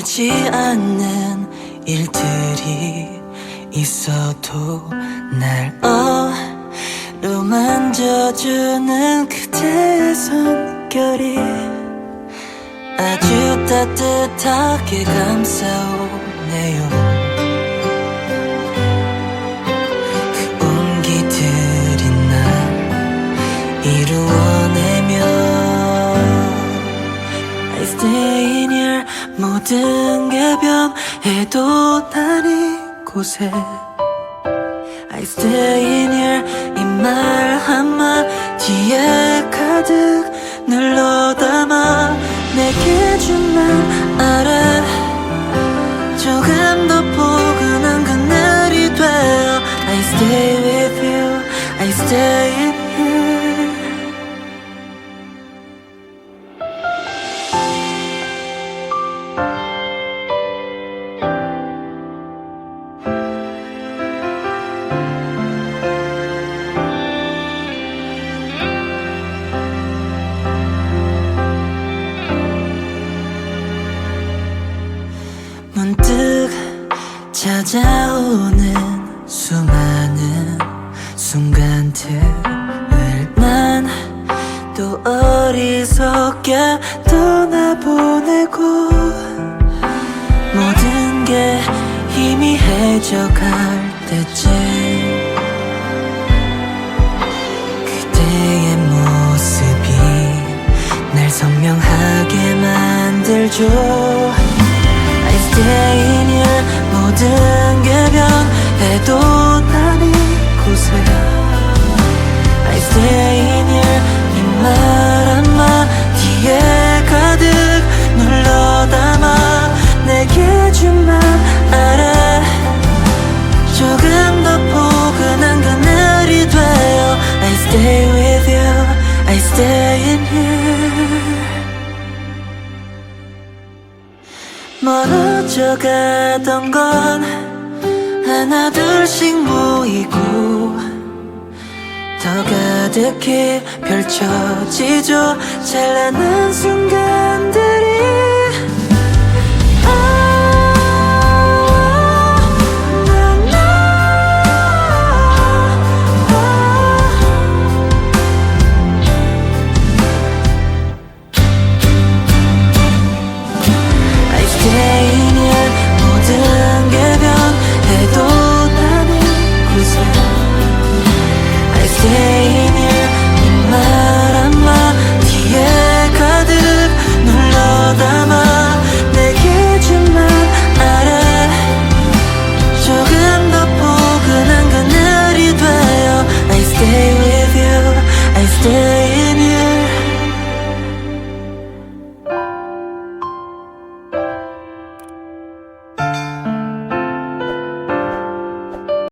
아물지 않는 일들이 있어도 날 어루만져주는 그 대의 손결이 아주 따뜻하게 감싸오네요. 그 온기들이 날 이루어내며 I stay in here 모든 게 변해도 난 이곳에 I stay in here 이 말 한마디 에 가득 눌러 문득 찾아오는 수많은 순간들을 난 또 어리석게 떠나보내고 모든 게 희미해져갈 때쯤 그대의 모습이 날 선명하게 만들죠 모든 게 변해도 난 이곳에. I stay in here 이말 한마디에 가득 눌러 담아 내게 준 맘 알아. 조금 더 포근한 그날이 되어. I stay with you I stay in here. 멀어 져 가던 건 하나 둘씩 모이고 더 가득히 펼쳐지죠. 찬란한 순간들